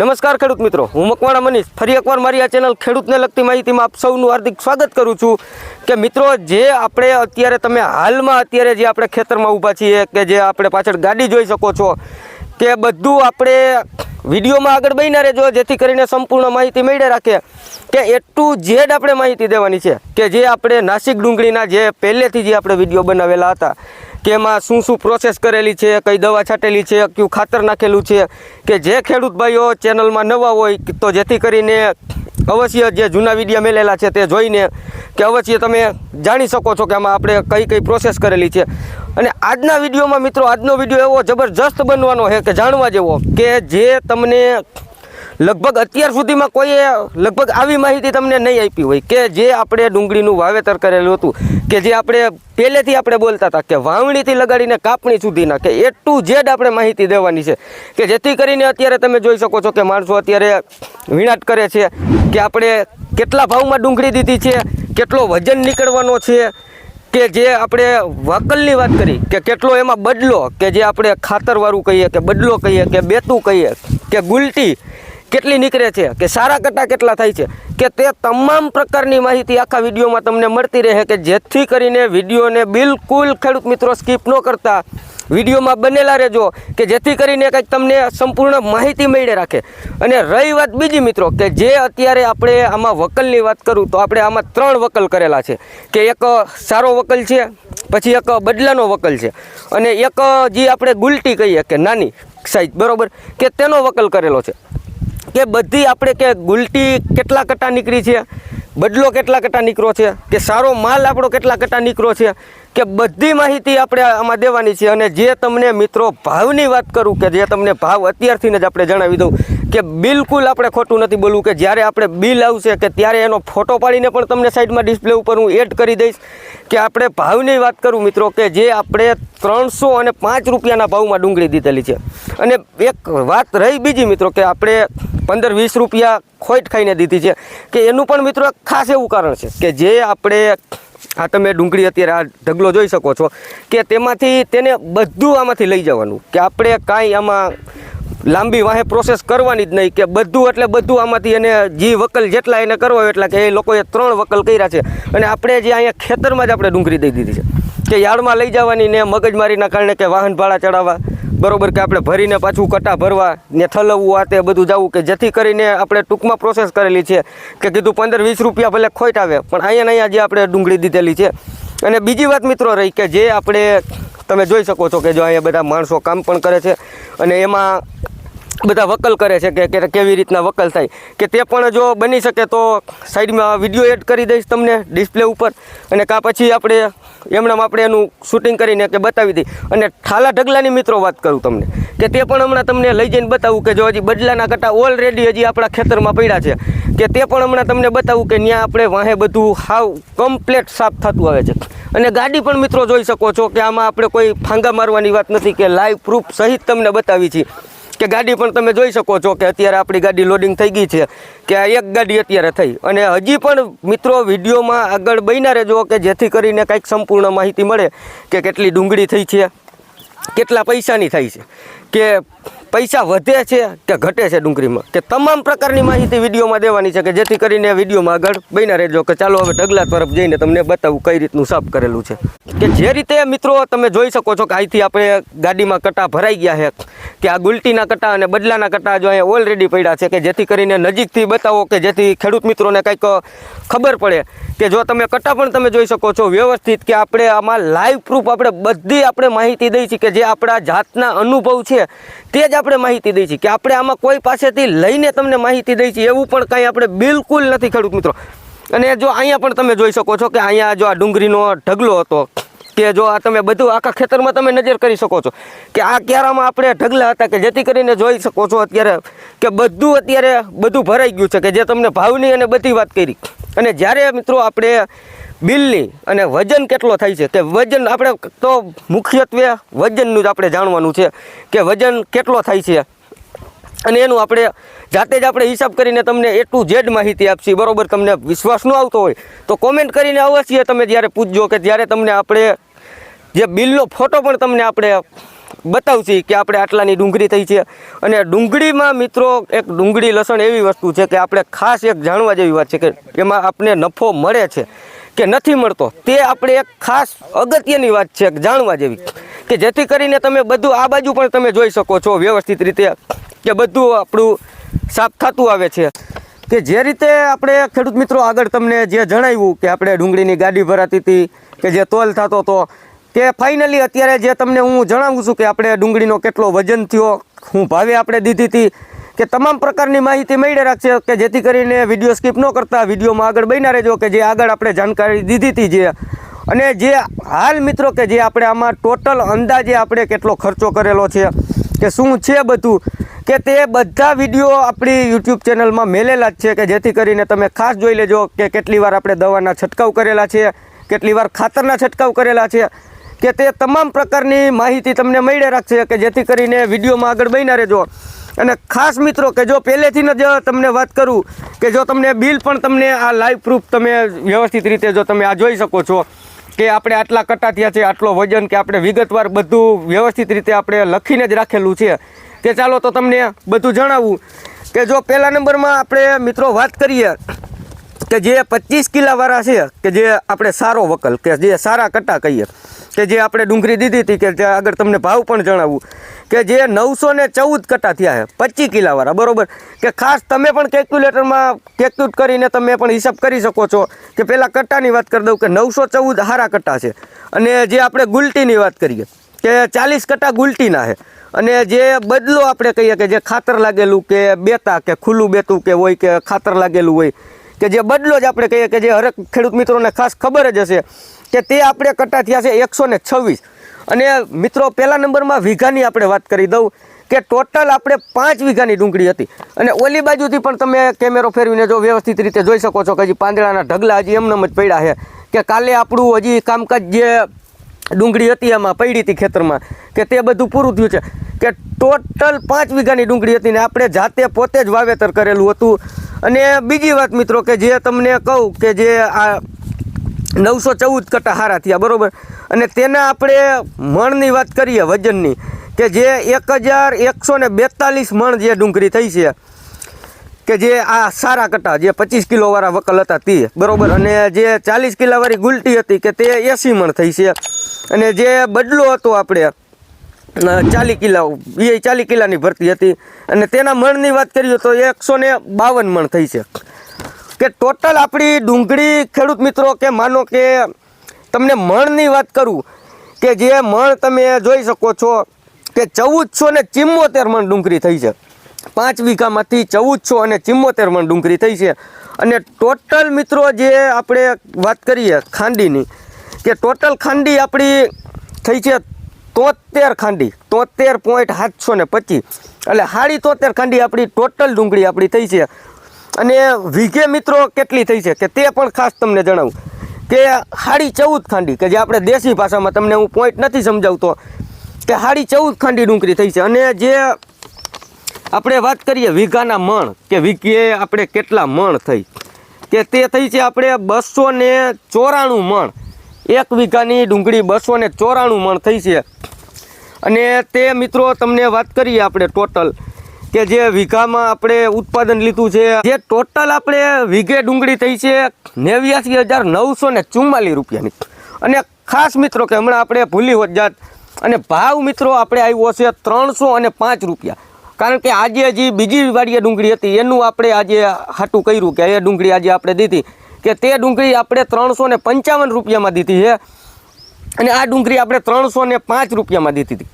નમસ્કાર ખેડૂત મિત્રો. હું મકવાણા મનીષ. ફરી એકવાર મારી આ ચેનલ ખેડૂતને લગતી માહિતીમાં આપ સૌનું હાર્દિક સ્વાગત કરું છું. કે મિત્રો, જે આપણે અત્યારે તમે હાલમાં અત્યારે જે આપણે ખેતરમાં ઊભા છીએ કે જે આપણે પાછળ ગાડી જોઈ શકો છો, કે બધું આપણે વિડીયોમાં આગળ બન્યા રહેજો, જેથી કરીને સંપૂર્ણ માહિતી મેળવી રાખે. કે એ ટુ ઝેડ આપણે માહિતી દેવાની છે કે જે આપણે નાસિક ડુંગળીના જે પહેલેથી જે આપણે વીડિયો બનાવેલા હતા કે એમાં શું શું પ્રોસેસ કરેલી છે, કઈ દવા છાંટેલી છે, કયું ખાતર નાખેલું છે, કે જે ખેડૂત ભાઈઓ ચેનલમાં નવા હોય, તો જેથી કરીને અવશ્ય જે જૂના વિડીયા મેલેલા છે તે જોઈને કે અવશ્ય તમે જાણી શકો છો કે આમાં આપણે કઈ કઈ પ્રોસેસ કરેલી છે. અને આજના વિડીયોમાં મિત્રો, આજનો વીડિયો એવો જબરજસ્ત બનવાનો છે કે જાણવા જેવો કે જે તમને લગભગ અત્યાર સુધીમાં કોઈએ લગભગ આવી માહિતી તમને નહીં આપી હોય કે જે આપણે ડુંગળીનું વાવેતર કરેલું હતું, કે જે આપણે પહેલેથી આપણે બોલતા હતા કે વાવણીથી લગાડીને કાપણી સુધીના, કે એ ટુ ઝેડ આપણે માહિતી દેવાની છે, કે જેથી કરીને અત્યારે તમે જોઈ શકો છો કે માણસો અત્યારે વિણાટ કરે છે કે આપણે કેટલા ભાવમાં ડુંગળી દીધી છે, કેટલો વજન નીકળવાનો છે, કે જે આપણે વાકલની વાત કરી, કે કેટલો એમાં બદલો, કે જે આપણે ખાતરવાળું કહીએ, કે બદલો કહીએ, કે બેતું કહીએ, કે ગુલટી કેટલી નીકળે છે કે સારા કટા કેટલા થાય છે કે તે તમામ પ્રકારની માહિતી આખા વિડીયોમાં તમને મળતી રહે કે જેથી કરીને વિડીયોને બિલકુલ ખેડૂત મિત્રો સ્કીપ ન કરતા. વિડીયોમાં બનેલા રહેજો કે જેથી કરીને કંઈક તમને સંપૂર્ણ માહિતી મળી રાખે. અને રહી વાત બીજી મિત્રો કે જે અત્યારે આપણે આમાં વકલની વાત કરું તો આપણે આમાં ત્રણ વકલ કરેલા છે. કે એક સારો વકલ છે, પછી એક બદલાનો વકલ છે. અને એક જે આપણે ગુલટી કહીએ કે નાની સાઈઝ, બરોબર? કે તેનો વકલ કરેલો છે. કે બધી આપણે કે ગુલટી કેટલા કટા નીકળી છે, બદલો કેટલા કટા નીકળો છે, કે સારો માલ આપણો કેટલા કટા નીકળો છે કે બધી માહિતી આપણે આમાં દેવાની છે અને જે તમને મિત્રો ભાવની વાત કરું કે જે તમને ભાવ અત્યારથી જ આપણે જણાવી દઉં કે બિલકુલ આપણે ખોટું નથી બોલવું કે જ્યારે આપણે બિલ આવશે કે ત્યારે એનો ફોટો પાડીને પણ તમને સાઈડમાં ડિસ્પ્લે ઉપર હું એડ કરી દઈશ કે આપણે ભાવની વાત કરું મિત્રો કે જે આપણે ત્રણસો અને પાંચ રૂપિયાના ભાવમાં ડુંગળી દીધેલી છે. અને એક વાત રહી બીજી મિત્રો કે આપણે પંદર વીસ રૂપિયા ખોઈટ ખાઈને દીધી છે કે એનું પણ મિત્રો ખાસ એવું કારણ છે કે જે આપણે આ તમે ડુંગળી અત્યારે આ ઢગલો જોઈ શકો છો કે તેમાંથી તેને બધું આમાંથી લઈ જવાનું કે આપણે કાંઈ આમાં લાંબી વાહે પ્રોસેસ કરવાની જ નહીં કે બધું એટલે બધું આમાંથી એને જે વકલ જેટલા એને કરવા હોય એટલા કે એ લોકોએ ત્રણ વકલ કર્યા છે અને આપણે જે અહીંયા ખેતરમાં જ આપણે ડુંગળી દઈ દીધી છે. કે યાર્ડમાં લઈ જવાની ને મગજમારીના કારણે કે વાહન ભાડા ચડાવવા. બરોબર કે આપણે ભરીને પાછું કટા ભરવા ને થલવવું આ તે બધું જવું કે જેથી કરીને આપણે ટૂંકમાં પ્રોસેસ કરેલી છે કે કીધું પંદર વીસ રૂપિયા ભલે ખોટ આવે, પણ અહીંયા અહીંયા જે આપણે ડુંગળી દીધેલી છે. અને બીજી વાત મિત્રો રહી કે જે આપણે તમે જોઈ શકો છો કે જો અહીંયા બધા માણસો કામ પણ કરે છે અને એમાં બધા વકલ કરે છે કે કે કેવી રીતના વકલ થાય. કે તે પણ જો બની શકે તો સાઈડમાં વીડિયો એડ કરી દઈશ તમને ડિસ્પ્લે ઉપર. અને કાં પછી આપણે એમણામ આપણે એનું શૂટિંગ કરીને કે બતાવી દઈ. અને ઠાલા ઢગલાની મિત્રો વાત કરું તમને, કે તે પણ હમણાં તમને લઈ જઈને બતાવું કે જો હજી બદલાના કટા ઓલરેડી હજી આપણા ખેતરમાં પડ્યા છે, કે તે પણ હમણાં તમને બતાવું કે ત્યાં આપણે વાહે બધું હાવ કમ્પ્લેટ સાફ થતું આવે છે. અને ગાડી પણ મિત્રો જોઈ શકો છો કે આમાં આપણે કોઈ ફાંગા મારવાની વાત નથી કે લાઈવ પ્રૂફ સહિત તમને બતાવી છે. કે ગાડી પણ તમે જોઈ શકો છો કે અત્યારે આપણી ગાડી લોડિંગ થઈ ગઈ છે કે આ એક ગાડી અત્યારે થઈ. અને હજી પણ મિત્રો વિડીયોમાં આગળ બન્યા રહેજો કે જેથી કરીને કંઈક સંપૂર્ણ માહિતી મળે કે કેટલી ડુંગળી થઈ છે, કેટલા પૈસાની થાય છે. કે પૈસા વધે છે કે ઘટે છે ડુંગળીમાં? કે તમામ પ્રકારની માહિતી વિડીયોમાં દેવાની છે કે જેથી કરીને વિડીયોમાં આગળ બન્યા રહેજો કે ચાલો હવે ઢગલા તરફ જઈને તમને બતાવું કઈ રીતનું સાફ કરેલું છે. કે જે રીતે મિત્રો તમે જોઈ શકો છો કે અહીંથી આપણે ગાડીમાં કટા ભરાઈ ગયા છે. કે આ ગુલટીના કટા અને બદલાના કટા જો અહીંયા ઓલરેડી પડ્યા છે કે જેથી કરીને નજીકથી બતાવો કે જેથી ખેડૂત મિત્રોને કંઈક ખબર પડે. કે જો તમે કટા પણ તમે જોઈ શકો છો વ્યવસ્થિત કે આપણે આમાં લાઈવ પ્રૂફ આપણે બધી આપણે માહિતી દઈ છીએ કે જે આપણા જાતના અનુભવ છે તે જ આપણે માહિતી દઈ છીએ કે આપણે આમાં કોઈ પાસેથી લઈને તમને માહિતી દઈ છીએ એવું પણ કંઈ આપણે બિલકુલ નથી, ખેડૂત મિત્રો. અને જો અહીંયા પણ તમે જોઈ શકો છો કે અહીંયા જો આ ડુંગળીનો ઢગલો હતો, કે જો આ તમે બધું આખા ખેતરમાં તમે નજર કરી શકો છો, કે આ ક્યારામાં આપણે ઢગલા હતા કે જેથી કરીને જોઈ શકો છો અત્યારે કે બધું અત્યારે બધું ભરાઈ ગયું છે, કે જે તમને ભાવની અને બધી વાત કરી. અને જ્યારે મિત્રો આપણે બિલની અને વજન કેટલો થાય છે કે વજન આપણે તો મુખ્યત્વે વજનનું જ આપણે જાણવાનું છે કે વજન કેટલો થાય છે. અને એનું આપણે જાતે જ આપણે હિસાબ કરીને તમને એ ટુ ઝેડ માહિતી આપશી. બરોબર, તમને વિશ્વાસ ન આવતો હોય તો કોમેન્ટ કરીને અવશ્ય તમે જ્યારે પૂછજો કે જ્યારે તમને આપણે જે બિલનો ફોટો પણ તમને આપણે બતાવશી કે આપણે આટલાની ડુંગળી થઈ છે. અને ડુંગળીમાં મિત્રો એક ડુંગળી લસણ એવી વસ્તુ છે કે આપણે ખાસ એક જાણવા જેવી વાત છે કે એમાં આપણે નફો મળે છે કે નથી મળતો. તે આપણે એક ખાસ અગત્યની વાત છે જાણવા જેવી. કે જેથી કરીને તમે બધું આ બાજુ પણ તમે જોઈ શકો છો વ્યવસ્થિત રીતે કે બધું આપણું સાફ થતું આવે છે. કે જે રીતે આપણે ખેડૂત મિત્રો આગળ તમને જે જણાવ્યું કે આપણે ડુંગળીની ગાડી ભરાતી હતી કે જે તોલ થતો હતો કે ફાઇનલી અત્યારે જે તમને હું જણાવું છું કે આપણે ડુંગળીનો કેટલો વજન થયો, હું ભાવે આપણે દીધી હતી, કે તમામ પ્રકારની માહિતી મળી રાખશે કે જેથી કરીને વીડિયો સ્કીપ ન કરતા, વિડીયોમાં આગળ બન્યા રહેજો કે જે આગળ આપણે જાણકારી દીધી હતી જે. અને જે હાલ મિત્રો કે જે આપણે આમાં ટોટલ અંદાજે આપણે કેટલો ખર્ચો કરેલો છે, કે શું છે બધું, કે તે બધા વીડિયો આપણી યુટ્યુબ ચેનલમાં મેલેલા જ છે કે જેથી કરીને તમે ખાસ જોઈ લેજો કે કેટલી વાર આપણે દવાના છંટકાવ કરેલા છે, કેટલી વાર ખાતરના છંટકાવ કરેલા છે કે તે તમામ પ્રકારની માહિતી તમને મળી રાખશે કે જેથી કરીને વિડીયોમાં આગળ બન્યા રહેજો. અને ખાસ મિત્રો કે જો પહેલેથી જ તમને વાત કરું કે જો તમને બિલ પણ તમને આ લાઈવ પ્રૂફ તમે વ્યવસ્થિત રીતે જો તમે આ જોઈ શકો છો કે આપણે આટલા કટા થયા છે, આટલો વજન કે આપણે વિગતવાર બધું વ્યવસ્થિત રીતે આપણે લખીને જ રાખેલું છે. કે ચાલો તો તમને બધું જણાવું કે જો પહેલા નંબરમાં આપણે મિત્રો વાત કરીએ કે જે પચીસ કિલાવાળા છે, કે જે આપણે સારો વકલ, કે જે સારા કટ્ટા કહીએ, કે જે આપણે ડુંગળી દીધી હતી, કે જે આગળ તમને ભાવ પણ જણાવું, કે જે નવસો ને ચૌદ કટ્ટા થયા છે, પચીસ કિલાવાળા બરોબર? કે ખાસ તમે પણ કેલ્ક્યુલેટરમાં કેલ્ક્યુલેટ કરીને તમે પણ હિસાબ કરી શકો છો, કે પહેલાં કટ્ટાની વાત કરી દઉં કે નવસો ચૌદ હારા કટ્ટા છે, અને જે આપણે ગુલટીની વાત કરીએ, કે ચાલીસ કટ્ટા ગુલટીના છે, અને જે બદલો આપણે કહીએ કે જે ખાતર લાગેલું કે બેતા, કે ખુલ્લું બેતું કે હોય કે ખાતર લાગેલું હોય કે જે બદલો જ આપણે કહીએ કે જે હરેક ખેડૂત મિત્રોને ખાસ ખબર જ હશે કે તે આપણે કટ્ટા થયા છે એકસો છવ્વીસ. અને મિત્રો, પહેલા નંબરમાં વીઘાની આપણે વાત કરી દઉં કે ટોટલ આપણે પાંચ વીઘાની ડુંગળી હતી. અને ઓલી બાજુથી પણ તમે કેમેરો ફેરવીને જો વ્યવસ્થિત રીતે જોઈ શકો છો કે હજી પાંદડાના ઢગલા હજી એમનેમ જ પડ્યા છે. કે કાલે આપણું હજી કામકાજ જે ડુંગળી હતી એમાં પડી હતી ખેતરમાં, કે તે બધું પૂરું થયું છે. કે ટોટલ પાંચ વીઘાની ડુંગળી હતી ને આપણે જાતે પોતે જ વાવેતર કરેલું હતું. અને બીજી વાત મિત્રો કે જે તમને કહું કે જે આ નવસો ચૌદ કટા હારા થયા, બરાબર? અને તેના આપણે મણની વાત કરીએ, વજનની, કે જે એક હજાર એકસો ને બેતાલીસ મણ જે ડુંગળી થઈ છે, કે જે આ સારા કટા, જે પચીસ કિલોવાળા વકલ હતા તે, બરાબર? અને જે ચાલીસ કિલોવાળી ગુલટી હતી કે તે એસી મણ થઈ છે. અને જે બદલો હતો આપણે ચાલી કિલ્લા એ ચાલી કિલાની ભરતી હતી. અને તેના મણની વાત કરીએ તો એકસો ને બાવન મણ થઈ છે. કે ટોટલ આપણી ડુંગળી ખેડૂત મિત્રો કે માનો કે તમને મણની વાત કરું, કે જે મણ તમે જોઈ શકો છો કે ચૌદસો ને ચિમ્મોતેર મણ ડુંગળી થઈ છે. પાંચ વીઘામાંથી ચૌદસો અને ચિમ્મોતેર મણ ડુંગળી થઈ છે. અને ટોટલ મિત્રો જે આપણે વાત કરીએ ખાંડીની, કે ટોટલ ખાંડી આપણી થઈ છે તોતેર ખાંડી, તોતેર પોઈન્ટ સાતસો ને પચીસ. એટલે સાડી તોતેર ખાંડી આપણી ટોટલ ડુંગળી આપણી થઈ છે. અને વીઘે મિત્રો કેટલી થઈ છે કે તે પણ ખાસ તમને જણાવું. કે સાડી ચૌદ ખાંડી, કે જે આપણે દેશી ભાષામાં તમને હું પોઈન્ટ નથી સમજાવતો, કે સાડી ચૌદ ખાંડી ડુંગળી થઈ છે. અને જે આપણે વાત કરીએ વીઘાના મણ, કે વીઘે આપણે કેટલા મણ થઈ? કે તે થઈ છે આપણે બસો ને ચોરાણું મણ. એક વીઘાની ડુંગળી બસો ને ચોરાણું મણ થઈ છે. અને તે મિત્રો તમને વાત કરીએ આપણે ટોટલ કે જે વીઘામાં આપણે ઉત્પાદન લીધું છે. જે ટોટલ આપણે વીઘે ડુંગળી થઈ છે નેવ્યાસી હજાર નવસો ને ચુમ્માલીસ રૂપિયાની. અને ખાસ મિત્રો કે હમણાં આપણે ભૂલી હોત જાત, અને ભાવ મિત્રો આપણે આવ્યો છે ત્રણસો અને પાંચ રૂપિયા. કારણ કે આજે હજી બીજી વાડીએ ડુંગળી હતી, એનું આપણે આજે હાટું કર્યું કે એ ડુંગળી આજે આપણે દીધી. કે તે ડુંગળી આપણે ત્રણસો ને પંચાવન રૂપિયામાં દીધી છે. અને આ ડુંગળી આપણે ત્રણસો ને પાંચ રૂપિયામાં દીધી હતી.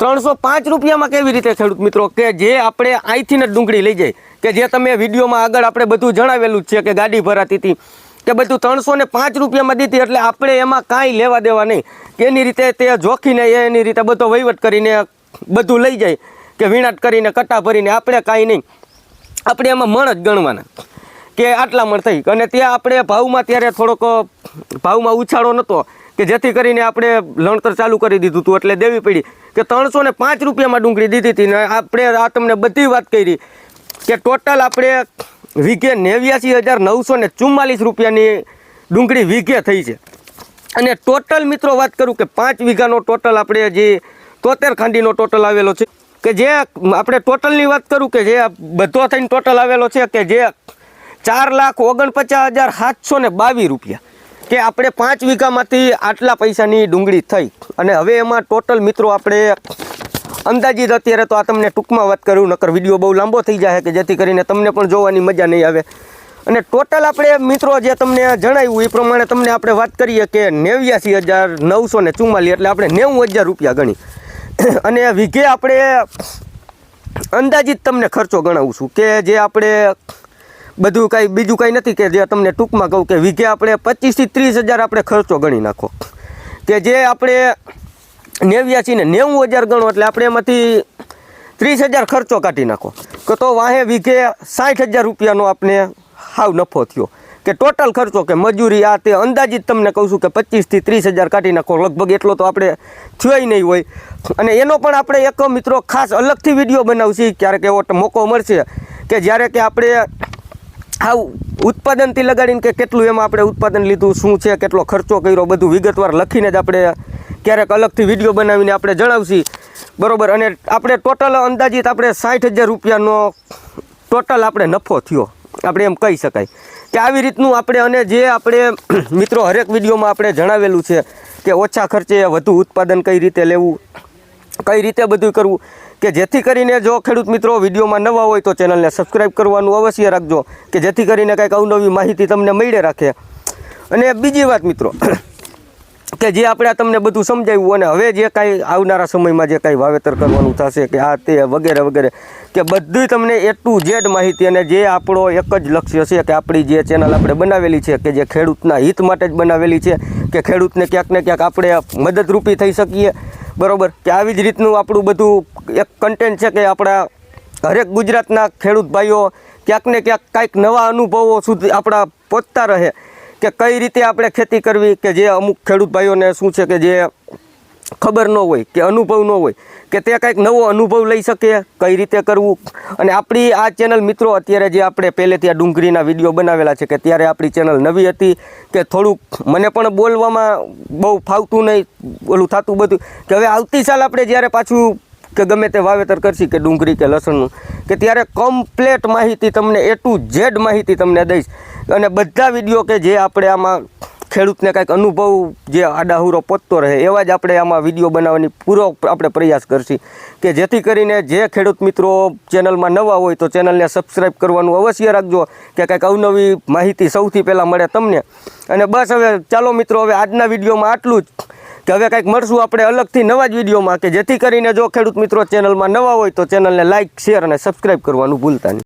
ત્રણસો પાંચ રૂપિયામાં કેવી રીતે ખેડૂત મિત્રો કે જે આપણે અહીંથી જ ડુંગળી લઈ જાય, કે જે તમે વિડીયોમાં આગળ આપણે બધું જણાવેલું છે કે ગાડી ભરાતી હતી, કે બધું ત્રણસો ને પાંચ રૂપિયામાં દીધી એટલે આપણે એમાં કાંઈ લેવા દેવા નહીં. કે એની રીતે તે જોખીને એની રીતે બધો વહીવટ કરીને બધું લઈ જાય, કે વીણાટ કરીને કટા ભરીને, આપણે કાંઈ નહીં. આપણે એમાં મણ જ ગણવાના, કે આટલા મણ થઈ. અને ત્યાં આપણે ભાવમાં ત્યારે થોડોક, ભાવમાં ઉછાળો નહોતો. કે જેથી કરીને આપણે લણતર ચાલુ કરી દીધું હતું એટલે દેવી પડી કે ત્રણસો ને પાંચ રૂપિયામાં ડુંગળી દીધી હતી ને આપણે આ તમને બધી વાત કરી કે ટોટલ આપણે વીઘે નેવ્યાસી હજાર નવસો ને ચુમ્માલીસ રૂપિયાની ડુંગળી વીઘે થઈ છે. અને ટોટલ મિત્રો વાત કરું કે પાંચ વીઘાનો ટોટલ આપણે જે તોતેર ખાંડીનો ટોટલ આવેલો છે કે જે આપણે ટોટલની વાત કરું કે જે બધો થઈને ટોટલ આવેલો છે કે જે ચાર લાખ ઓગણપચાસ હજાર સાતસો ને બાવીસ રૂપિયા. કે આપણે પાંચ વીઘામાંથી આટલા પૈસાની ડુંગળી થઈ. અને હવે એમાં ટોટલ મિત્રો આપણે અંદાજિત અત્યારે તો આ તમને ટૂંકમાં વાત કરું, નકર વીડિયો બહુ લાંબો થઈ જાય કે જેથી કરીને તમને પણ જોવાની મજા નહીં આવે. અને ટોટલ આપણે મિત્રો જે તમને જણાવ્યું, એ પ્રમાણે તમને આપણે વાત કરીએ કે નેવ્યાસી હજાર નવસો ને ચુમ્માલીસ એટલે આપણે નેવું હજાર રૂપિયા ગણી. અને વીઘે આપણે અંદાજિત તમને ખર્ચો ગણાવું છું કે જે આપણે બધું કાંઈ, બીજું કાંઈ નથી કે જે તમને ટૂંકમાં કહું કે વીઘે આપણે પચીસથી ત્રીસ હજાર આપણે ખર્ચો ગણી નાખો. કે જે આપણે નેવ્યાસી ને નેવું હજાર ગણો એટલે આપણે એમાંથી ત્રીસ હજાર ખર્ચો કાઢી નાખો. કે તો વાહે વીઘે સાઠ હજાર રૂપિયાનો આપણે હાવ નફો થયો. કે ટોટલ ખર્ચો કે મજૂરી આ તે અંદાજિત તમને કહું છું કે પચીસથી ત્રીસ હજાર કાઢી નાખો. લગભગ એટલો તો આપણે થયો નહીં હોય. અને એનો પણ આપણે એક મિત્રો ખાસ અલગથી વીડિયો બનાવશી. ક્યારેક એવો મોકો મળશે કે જ્યારે કે આપણે આવ ઉત્પાદનથી લગાડીને કે કેટલું એમાં આપણે ઉત્પાદન લીધું, શું છે, કેટલો ખર્ચો કર્યો, બધું વિગતવાર લખીને જ આપણે ક્યારેક અલગથી વીડિયો બનાવીને આપણે જણાવશી. બરાબર, અને આપણે ટોટલ અંદાજિત આપણે સાઠ હજાર રૂપિયાનો ટોટલ આપણે નફો થયો. આપણે એમ કહી શકાય. કે આવી રીતનું આપણે, અને જે આપણે મિત્રો હરેક વિડીયોમાં આપણે જણાવેલું છે કે ઓછા ખર્ચે વધુ ઉત્પાદન કઈ રીતે લેવું. કઈ રીતે બધું કરવું? કે જેથી કરીને જો ખેડૂત મિત્રો વિડીયોમાં નવા હોય તો ચેનલને સબસ્ક્રાઈબ કરવાનું અવશ્ય રાખજો, કે જેથી કરીને કંઈક અવનવી માહિતી તમને મળી રાખે. અને બીજી વાત મિત્રો, કે જે આપણે તમને બધું સમજાવ્યું અને હવે જે કાંઈ આવનારા સમયમાં જે કાંઈ વાવેતર કરવાનું થશે કે આ તે વગેરે વગેરે, કે બધી તમને એ ટુ ઝેડ માહિતી અને જે આપણો એક જ લક્ષ્ય છે કે આપણી જે ચેનલ આપણે બનાવેલી છે કે જે ખેડૂતના હિત માટે જ બનાવેલી છે, કે ખેડૂતને ક્યાંક ને ક્યાંક આપણે મદદરૂપી થઈ શકીએ બરોબર? કે આવી જ રીતનું આપણું બધું એક કન્ટેન્ટ છે કે આપણા હરેક ગુજરાતના ખેડૂત ભાઈઓ ક્યાંક ને ક્યાંક કાંઈક નવા અનુભવો સુધી આપણા પહોંચતા રહે. કે કઈ રીતે આપણે ખેતી કરવી, કે જે અમુક ખેડૂત ભાઈઓને શું છે કે જે ખબર ન હોય કે અનુભવ ન હોય કે તે કાંઈક નવો અનુભવ લઈ શકે, કઈ રીતે કરવું. અને આપણી આ ચેનલ મિત્રો, અત્યારે જે આપણે પહેલેથી આ ડુંગળીના વીડિયો બનાવેલા છે કે ત્યારે આપણી ચેનલ નવી હતી કે થોડુંક મને પણ બોલવામાં બહુ ફાવતું નહીં, ઓલું થતું બધું. કે હવે આવતી સાલ આપણે જ્યારે પાછું કે ગમે તે વાવેતર કરશી કે ડુંગળી કે લસણનું, કે ત્યારે કમ્પ્લેટ માહિતી તમને એ ટુ ઝેડ માહિતી તમને દઈશ. અને બધા વીડિયો કે જે આપણે આમાં ખેડૂતને કાંઈક અનુભવ જે આડાહુરો પહોંચતો રહે, એવા જ આપણે આમાં વીડિયો બનાવવાની પૂરો આપણે પ્રયાસ કરશી કે જેથી કરીને જે ખેડૂત મિત્રો ચેનલમાં નવા હોય તો ચેનલને સબસ્ક્રાઈબ કરવાનું અવશ્ય રાખજો કે કાંઈક અવનવી માહિતી સૌથી પહેલાં મળે તમને. અને બસ હવે ચાલો મિત્રો, હવે આજના વિડીયોમાં આટલું જ. કે હવે કંઈક મળશું આપણે અલગથી નવા જ વિડીયોમાં કે જેથી કરીને જો ખેડૂત મિત્રો ચેનલમાં નવા હોય તો ચેનલને લાઇક શેર અને સબસ્ક્રાઈબ કરવાનું ભૂલતા નહીં.